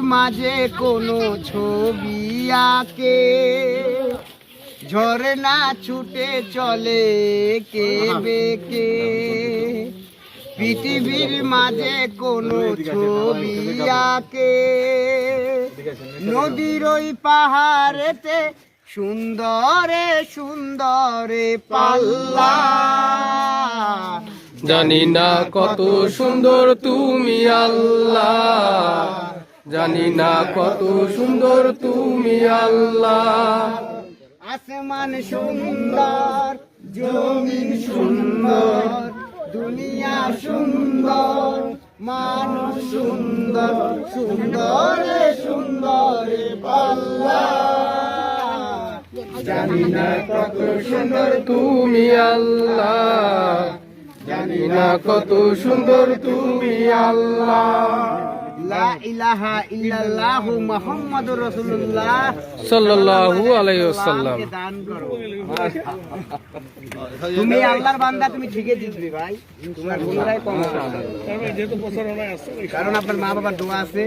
মাঝে কোনো ছবি আঁকে। ঝরনা ছুটে চলে কে বেকে। পৃথিবীর মাঝে কোনো ছবি আঁকে। নদীর ওই পাহাড়েতে সুন্দরে সুন্দরে পাল্লা। জানি না কত সুন্দর তুমি আল্লাহ। জানি না কত সুন্দর তুমি আল্লাহ। আসমান সুন্দর জমিন সুন্দর দুনিয়া সুন্দর মানুষ সুন্দর সুন্দর সুন্দর পাল্লা। জানি না কত সুন্দর তুমি আল্লাহ। জানি না কত সুন্দর তুমি আল্লাহ। লা ইলাহা ইল্লাল্লাহু মুহাম্মাদুর রাসূলুল্লাহ সাল্লাল্লাহু আলাইহি ওয়াসাল্লাম। দান করো। তুমি আল্লাহর বান্দা তুমি ঠিকই জিতবে ভাই। তোমার গুণরাই কম কারণ আপনার মা বাবার দোয়া আছে।